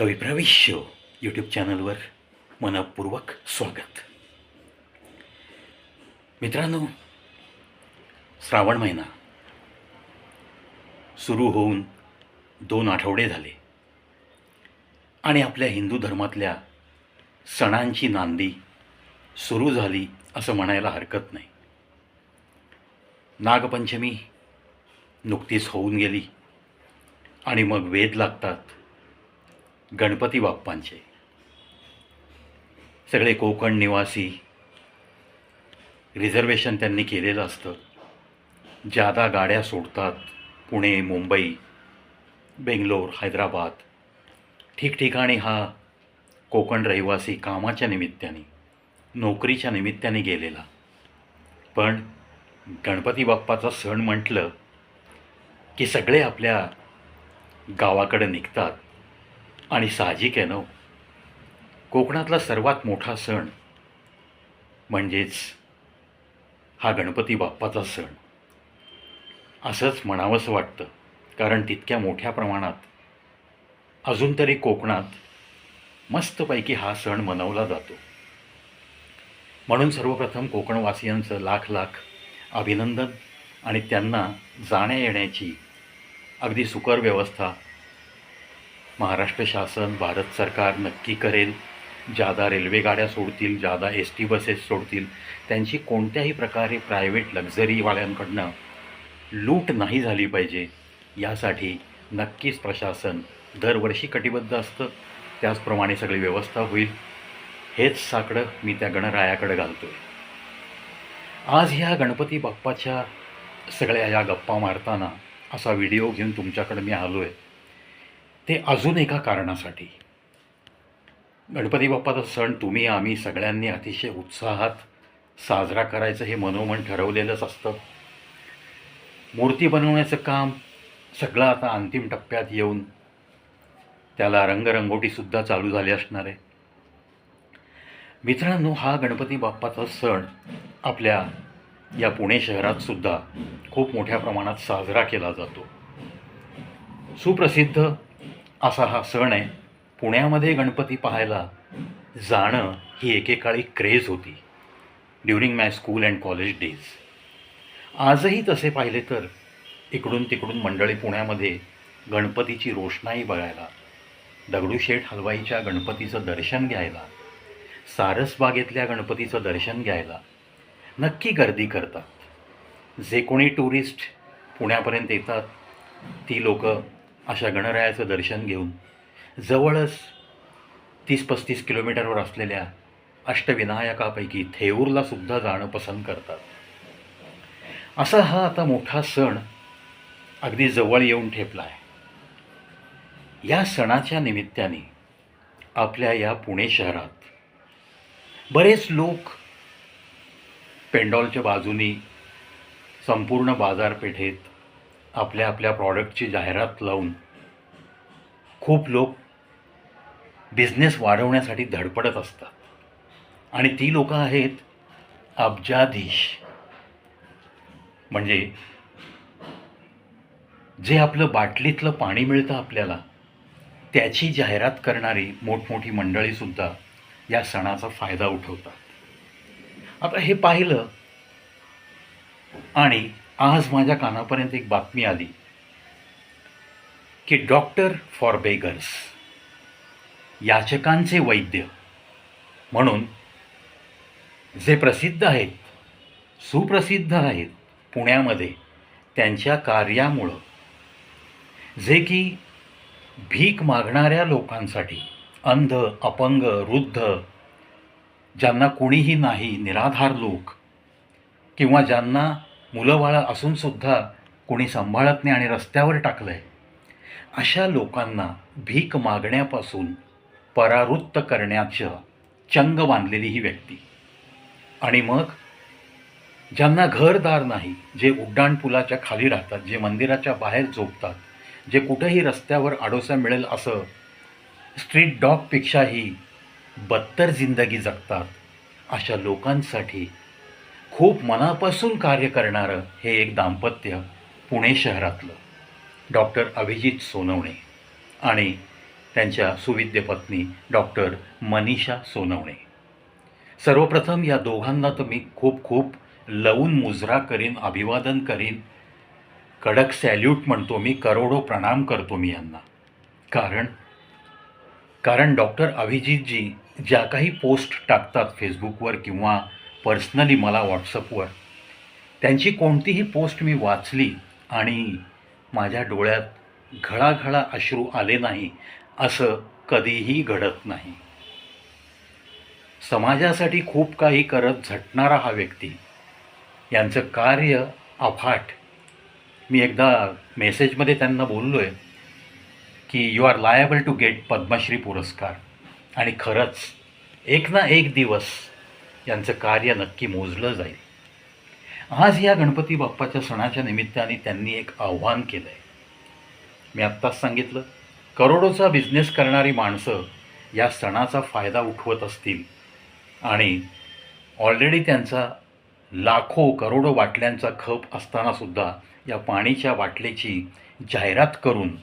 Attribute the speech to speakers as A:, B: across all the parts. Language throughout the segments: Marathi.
A: कविप्रविश्य यूट्यूब चॅनलवर मनपूर्वक स्वागत. मित्रांनो श्रावण महिना सुरू होऊन दोन आठवडे झाले आणि आपल्या हिंदू धर्मातल्या सणांची नांदी सुरू झाली असं म्हणायला हरकत नाही. नागपंचमी नुकतीच होऊन गेली आणि मग वेद लागतात. गणपती बाप्पांचे. सगळे कोकण निवासी रिझर्वेशन त्यांनी केलेलं असतं. जादा गाड्या सोडतात पुणे मुंबई बेंगलोर हैदराबाद ठिकठिकाणी हा कोकण रहिवासी कामाच्या निमित्ताने नोकरीच्या निमित्ताने गेलेला. पण गणपती बाप्पाचा सण म्हटलं की सगळे आपल्या गावाकडे निघतात. आणि साहजिक आहे ना कोकणातला सर्वात मोठा सण म्हणजेच हा गणपती बाप्पाचा सण. असंच म्हणावंसं वाटतं कारण तितक्या मोठ्या प्रमाणात अजून तरी कोकणात मस्तपैकी हा सण मनवला जातो. म्हणून सर्वप्रथम कोकणवासियांचं लाख लाख अभिनंदन आणि त्यांना जाण्या येण्याची अगदी सुकर व्यवस्था महाराष्ट्र शासन भारत सरकार नक्की करेल. जादा रेल्वेगाड्या सोडतील जादा एस टी बसेस सोडतील. त्यांची कोणत्याही प्रकारे प्रायव्हेट लक्झरीवाल्यांकडनं लूट नाही झाली पाहिजे. यासाठी नक्कीच प्रशासन दरवर्षी कटिबद्ध असतं. त्याचप्रमाणे सगळी व्यवस्था होईल. हेच साकडं मी त्या गणरायाकडे घालतो आहे आज ह्या गणपती बाप्पाच्या सगळ्या या गप्पा मारताना असा व्हिडिओ घेऊन तुमच्याकडे मी आलो आहे ते अजून एका कारणासाठी. गणपती बाप्पाचा सण तुम्ही आम्ही सगळ्यांनी अतिशय उत्साहात साजरा करायचं हे मनोमन ठरवलेलंच असतं. मूर्ती बनवण्याचं काम सगळं आता अंतिम टप्प्यात येऊन त्याला रंगरंगोटीसुद्धा चालू झाली असणार आहे. मित्रांनो हा गणपती बाप्पाचा सण आपल्या या पुणे शहरातसुद्धा खूप मोठ्या प्रमाणात साजरा केला जातो. सुप्रसिद्ध असा हा सण आहे. पुण्यामध्ये गणपती पाहायला जाणं ही एकेकाळी क्रेज होती. During my school and college days आजही तसे पाहिले तर इकडून तिकडून मंडळी पुण्यामध्ये गणपतीची रोषणाई बघायला दगडूशेठ हलवाईच्या गणपतीचं दर्शन घ्यायला सारसबागेतल्या गणपतीचं दर्शन घ्यायला नक्की गर्दी करतात. जे कोणी टुरिस्ट पुण्यापर्यंत येतात ती लोक अशा गणरायाचं दर्शन घेऊन जवळच तीस पस्तीस किलोमीटरवर असलेल्या अष्टविनायकापैकी थेऊरला सुद्धा जाणं पसंत करतात. असा हा आता मोठा सण अगदी जवळ येऊन ठेपला आहे. या सणाच्या निमित्ताने आपल्या या पुणे शहरात बरेच लोक पेंडॉलच्या बाजूनी संपूर्ण बाजारपेठेत आपल्या आपल्या प्रॉडक्टची जाहिरात लावून खूप लोक बिझनेस वाढवण्यासाठी धडपडत असतात. आणि ती लोकं आहेत अब्जाधीश. म्हणजे जे आपलं बाटलीतलं पाणी मिळतं आपल्याला त्याची जाहिरात करणारी मोठमोठी मंडळीसुद्धा या सणाचा फायदा उठवतात. आता हे पाहिलं आणि आज माझ्या कानापर्यंत एक बातमी आली की डॉक्टर फॉर बेगर्स याचकांचे वैद्य म्हणून जे प्रसिद्ध आहेत सुप्रसिद्ध आहेत पुण्यामध्ये त्यांच्या कार्यामुळं जे की भीक मागणाऱ्या लोकांसाठी अंध अपंग वृद्ध ज्यांना कुणीही नाही निराधार लोक किंवा ज्यांना मुलंबाळं असूनसुद्धा कोणी सांभाळत नाही आणि रस्त्यावर टाकलं आहे अशा लोकांना भीक मागण्यापासून परावृत्त करण्याचं चंग बांधलेली ही व्यक्ती. आणि मग ज्यांना घरदार नाही जे उड्डाणपुलाच्या खाली राहतात जे मंदिराच्या बाहेर झोपतात जे कुठेही रस्त्यावर आडोसा मिळेल असं स्ट्रीट डॉगपेक्षाही बत्तर जिंदगी जगतात अशा लोकांसाठी खूप मनापासून कार्य करणारं हे एक दाम्पत्य पुणे शहरातलं. डॉक्टर अभिजित सोनवणे आणि त्यांच्या सुविद्य पत्नी डॉक्टर मनीषा सोनवणे. सर्वप्रथम या दोघांना तर मी खूप खूप लवून मुजरा करीन अभिवादन करीन. कडक सॅल्यूट म्हणतो मी करोडो प्रणाम करतो मी यांना. कारण कारण डॉक्टर अभिजितजी ज्या काही पोस्ट टाकतात फेसबुकवर किंवा पर्सनली मला व्हॉट्सअपवर. त्यांची कोणतीही पोस्ट मी वाचली आणि माझ्या डोळ्यात घळाघळा अश्रू आले नाही असं कधीही घडत नाही. समाजासाठी खूप काही करत झटणारा हा व्यक्ती. यांचं कार्य अफाट. मी एकदा मेसेजमध्ये त्यांना बोललो आहे की you are liable to get Padma Shri पुरस्कार आणि खरंच एक ना एक दिवस यांचं कार्य नक्की मोजलं जाईल. आज या गणपती बाप्पाच्या सणाच्या निमित्ताने त्यांनी एक आव्हान केलं आहे मी आत्ताच सांगितलं करोडोचा बिझनेस करणारी माणसं या सणाचा फायदा उठवत असतील. आणि ऑलरेडी त्यांचा लाखो करोडो बाटल्यांचा खप असतानासुद्धा या पाणीच्या बाटलीची जाहिरात करून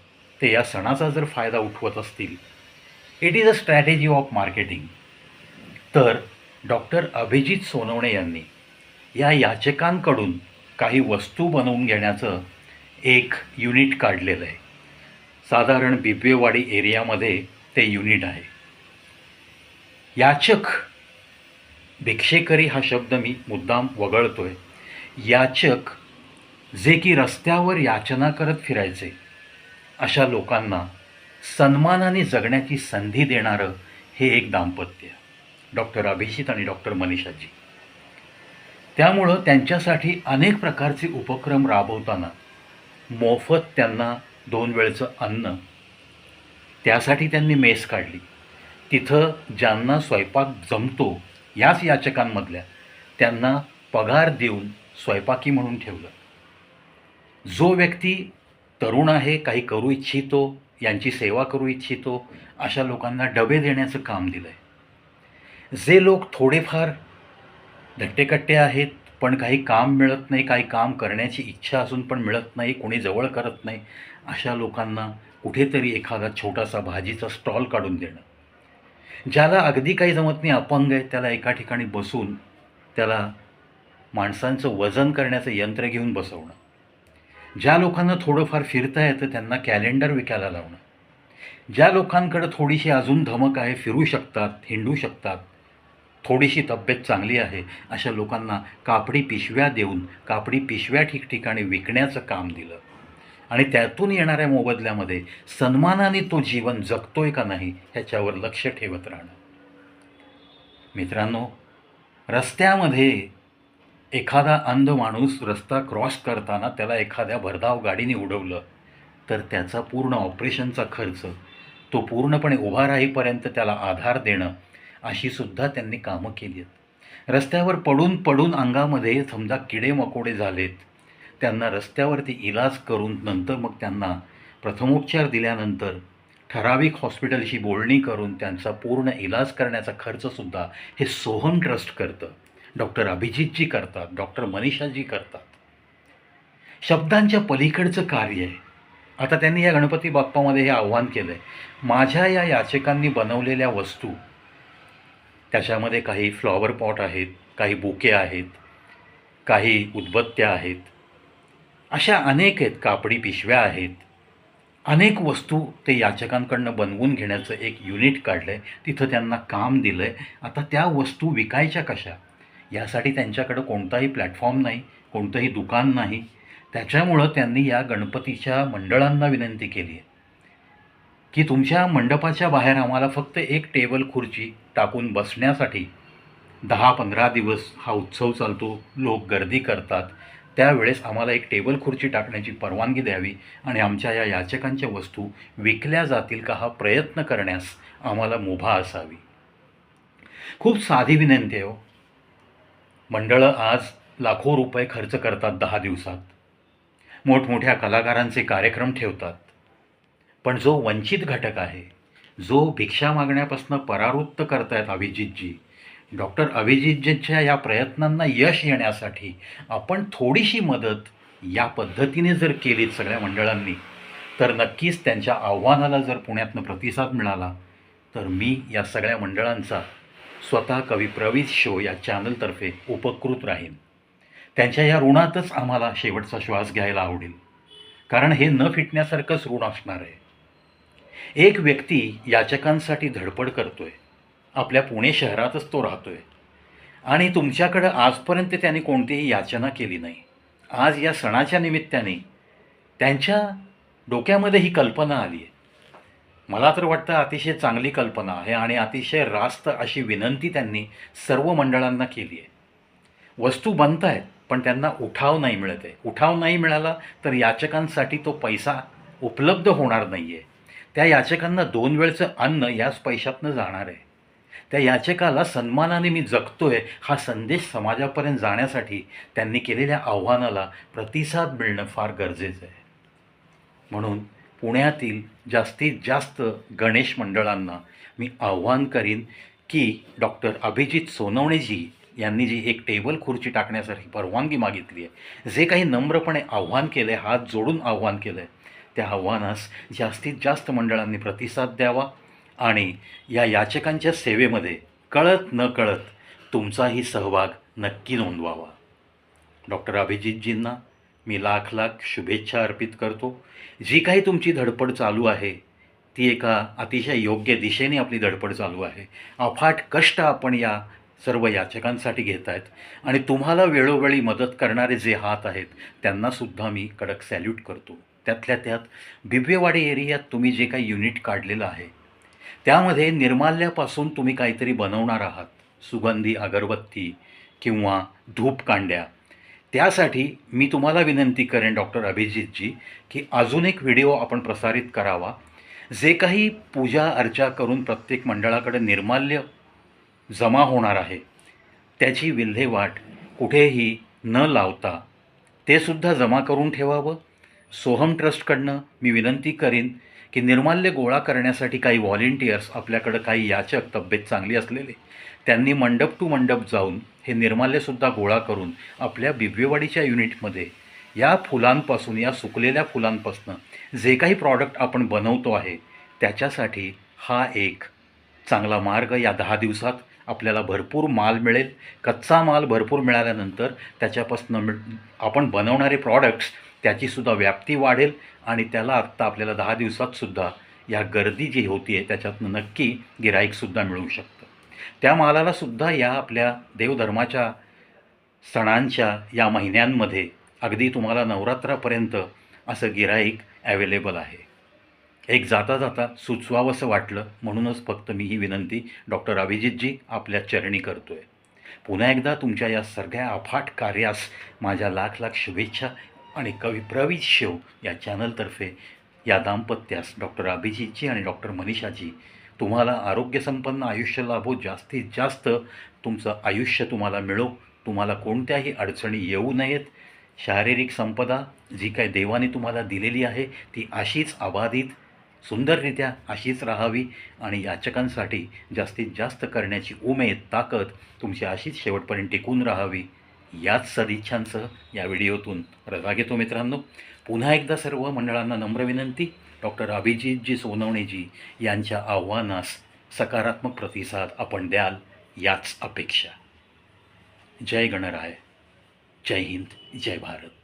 A: ते या सणाचा जर फायदा उठवत असतील. It is a strategy of marketing तर डॉक्टर अभिजित सोनवणे यांनी या याचकांकडून काही वस्तू बनवून घेण्याचं एक युनिट काढलेलं आहे. साधारण बिबवेवाडी एरियामध्ये ते युनिट आहे. याचक भिक्षेकरी हा शब्द मी मुद्दाम वगळतो आहे याचक जे की रस्त्यावर याचना करत फिरायचे अशा लोकांना सन्मानाने जगण्याची संधी देणारं हे एक दाम्पत्य डॉक्टर अभिजित आणि डॉक्टर मनीषाजी. त्यामुळं त्यांच्यासाठी अनेक प्रकारचे उपक्रम राबवताना मोफत त्यांना दोन वेळचं अन्न त्यासाठी त्यांनी मेस काढली. तिथं ज्यांना स्वयंपाक जमतो याच याचकांमधल्या त्यांना पगार देऊन स्वयंपाकी म्हणून ठेवलं. जो व्यक्ती तरुण आहे काही करू इच्छितो यांची सेवा करू इच्छितो अशा लोकांना डबे देण्याचं काम दिलं आहे जे लोक थोडेफार धट्टेकट्टे आहेत पण काही काम मिळत नाही काही काम करण्याची इच्छा असून पण मिळत नाही कोणी जवळ करत नाही अशा लोकांना कुठेतरी एखादा छोटासा भाजीचा स्टॉल काढून देणं. ज्याला अगदी काही जमत नाही अपंग आहे त्याला एका ठिकाणी बसून त्याला माणसांचं वजन करण्याचं यंत्र घेऊन बसवणं. ज्या लोकांना थोडंफार फिरता येतं त्यांना कॅलेंडर विकायला लावणं. ज्या लोकांकडं थोडीशी अजून धमक आहे फिरू शकतात हिंडू शकतात थोडीशी तब्येत चांगली आहे अशा लोकांना कापडी पिशव्या देऊन कापडी पिशव्या ठिकठिकाणी विकण्याचं काम दिलं. आणि त्यातून येणाऱ्या मोबदल्यामध्ये सन्मानाने तो जीवन जगतोय का नाही ह्याच्यावर लक्ष ठेवत राहणं. मित्रांनो रस्त्यामध्ये एखादा अंध माणूस रस्ता क्रॉस करताना त्याला एखाद्या भरधाव गाडीने उडवलं तर त्याचा पूर्ण ऑपरेशनचा खर्च तो पूर्णपणे उभा राहीपर्यंत त्याला आधार देणं अशी सुद्धा त्यांनी कामं केली आहेत. रस्त्यावर पडून पडून अंगामध्ये समजा किडे मकोडे झालेत त्यांना रस्त्यावरती इलाज करून नंतर मग त्यांना प्रथमोपचार दिल्यानंतर ठराविक हॉस्पिटलशी बोलणी करून त्यांचा पूर्ण इलाज करण्याचा खर्चसुद्धा हे सोहम ट्रस्ट करतं. डॉक्टर अभिजितजी करतात डॉक्टर मनीषाजी करतात. शब्दांच्या पलीकडचं कार्य आहे. आता त्यांनी या गणपती बाप्पामध्ये हे आव्हान केलं आहे माझ्या या याचकांनी बनवलेल्या वस्तू त्याच्यामध्ये काही फ्लॉवर पॉट आहेत काही बुके आहेत काही उदबत्त्या आहेत. अशा अनेक आहेत कापडी पिशव्या आहेत. अनेक वस्तू ते याचकांकडनं बनवून घेण्याचं एक युनिट काढलं आहे तिथं त्यांना काम दिलं आहे आता त्या वस्तू विकायच्या कशा? यासाठी त्यांच्याकडं कोणताही प्लॅटफॉर्म नाही कोणतंही दुकान नाही. त्याच्यामुळं त्यांनी या गणपतीच्या मंडळांना विनंती केली आहे की तुमच्या मंडपाच्या बाहेर आम्हाला फक्त एक टेबल खुर्ची टाकून बसण्यासाठी दहा पंधरा दिवस हा उत्सव चालतो लोक गर्दी करतात. त्यावेळेस आम्हाला एक टेबल खुर्ची टाकण्याची परवानगी द्यावी आणि आमच्या या याचकांच्या वस्तू विकल्या जातील का हा प्रयत्न करण्यास आम्हाला मुभा असावी. खूप साधी विनंती आहे हो. मंडळं आज लाखो रुपये खर्च करतात दहा दिवसात. मोठमोठ्या कलाकारांचे कार्यक्रम ठेवतात. पण जो वंचित घटक आहे जो भिक्षा मागण्यापासून परावृत्त करतायत अभिजितजी डॉक्टर अभिजितजींच्या या प्रयत्नांना यश येण्यासाठी आपण थोडीशी मदत या पद्धतीने जर केलीत सगळ्या मंडळांनी तर नक्कीच त्यांच्या आव्हानाला जर पुण्यातनं प्रतिसाद मिळाला तर मी या सगळ्या मंडळांचा स्वतः कवी प्रवीत शो या चॅनलतर्फे उपकृत राहीन. त्यांच्या या ऋणातच आम्हाला शेवटचा श्वास घ्यायला आवडेल. कारण हे न फिटण्यासारखंच ऋण असणार आहे. एक व्यक्ती याचकांसाठी धडपड करतोय. आपल्या पुणे शहरातच तो राहतोय. आणि तुमच्याकडं आजपर्यंत त्यांनी कोणतीही याचना केली नाही. आज या सणाच्या निमित्ताने त्यांच्या डोक्यामध्ये ही कल्पना आली आहे. मला तर वाटतं अतिशय चांगली कल्पना आहे आणि अतिशय रास्त अशी विनंती त्यांनी सर्व मंडळांना केली आहे. वस्तू बनत आहेत पण त्यांना उठाव नाही मिळत आहे. उठाव नाही मिळाला तर याचकांसाठी तो पैसा उपलब्ध होणार नाही आहे त्या याचकांना दोन वेळचं अन्न याच पैशातनं जाणार आहे. त्या याचकाला सन्मानाने मी जगतोय हा संदेश समाजापर्यंत जाण्यासाठी त्यांनी केलेल्या आव्हानाला प्रतिसाद मिळणं फार गरजेचं आहे. म्हणून पुण्यातील जास्तीत जास्त गणेश मंडळांना मी आव्हान करीन की डॉक्टर अभिजित सोनवणेजी यांनी जी एक टेबल खुर्ची टाकण्यासाठी परवानगी मागितली आहे जे काही नम्रपणे आव्हान केलं आहे हात जोडून आव्हान केलं आहे त्या आव्हानास जास्तीत जास्त मंडळांनी प्रतिसाद द्यावा आणि या याचकांच्या सेवेमध्ये कळत न कळत तुमचाही सहभाग नक्की नोंदवावा. डॉक्टर अभिजितजींना मी लाख लाख शुभेच्छा अर्पित करतो. जी काही तुमची धडपड चालू आहे ती एका अतिशय योग्य दिशेने आपली धडपड चालू आहे. अफाट कष्ट आपण या सर्व याचकांसाठी घेत आहेत आणि तुम्हाला वेळोवेळी मदत करणारे जे हात आहेत त्यांनासुद्धा मी कडक सॅल्यूट करतो. त्यातल्या त्यात बिबवेवाडी एरियात तुम्ही जे काही युनिट काढलेलं आहे त्यामध्ये निर्माल्यापासून तुम्ही काहीतरी बनवणार आहात. सुगंधी अगरबत्ती किंवा धूपकांड्या. त्यासाठी मी तुम्हाला विनंती करेन डॉक्टर अभिजितजी की अजून एक व्हिडिओ आपण प्रसारित करावा. जे काही पूजा अर्चा करून प्रत्येक मंडळाकडे निर्माल्य जमा होणार आहे त्याची विल्हेवाट कुठेही न लावता ते सुद्धा जमा करून ठेवावं. सोहम ट्रस्टकडनं मी विनंती करीन की निर्माल्य गोळा करण्यासाठी काही व्हॉलेंटियर्स आपल्याकडं काही याचक तब्येत चांगली असलेले त्यांनी मंडप टू मंडप जाऊन हे निर्माल्यसुद्धा गोळा करून आपल्या बिबवेवाडीच्या युनिटमध्ये या फुलांपासून या सुकलेल्या फुलांपासून जे काही प्रॉडक्ट आपण बनवतो आहे त्याच्यासाठी हा एक चांगला मार्ग या दहा दिवसात आपल्याला भरपूर माल मिळेल. कच्चा माल भरपूर मिळाल्यानंतर त्याच्यापासून मिळ आपण बनवणारे प्रॉडक्ट्स त्याचीसुद्धा व्याप्ती वाढेल आणि त्याला आत्ता आपल्याला दहा दिवसातसुद्धा या गर्दी जी होती आहे त्याच्यातनं नक्की गिराईकसुद्धा मिळू शकतं. त्या मालाला सुद्धा या आपल्या देवधर्माच्या सणांच्या या महिन्यांमध्ये अगदी तुम्हाला नवरात्रापर्यंत असं गिराईक ॲवेलेबल आहे. एक जाता जाता सुचवावंसं वाटलं म्हणूनच फक्त मी ही विनंती डॉक्टर अभिजितजी आपल्या चरणी करतो आहे पुन्हा एकदा तुमच्या या सगळ्या अफाट कार्यास माझ्या लाख लाख शुभेच्छा. आणि कवी प्रवीत शेव या चॅनलतर्फे या दाम्पत्यास डॉक्टर अभिजितजी आणि डॉक्टर मनीषाजी तुम्हाला आरोग्यसंपन्न आयुष्य लाभो जास्तीत जास्त. तुमचं आयुष्य तुम्हाला मिळो. तुम्हाला कोणत्याही अडचणी येऊ नयेत. शारीरिक संपदा जी काय देवाने तुम्हाला दिलेली आहे ती अशीच अबाधित सुंदररित्या अशीच राहावी आणि याचकांसाठी जास्तीत जास्त करण्याची उमेद ताकद तुमची अशीच शेवटपर्यंत टिकून राहावी. याच सदिच्छांसह या व्हिडिओतून रजा घेतो मित्रांनो. पुन्हा एकदा सर्व मंडळांना नम्र विनंती डॉक्टर अभिजितजी सोनवणेजी यांच्या आव्हानास सकारात्मक प्रतिसाद आपण द्याल याच अपेक्षा. जय गणराय. जय हिंद. जय भारत.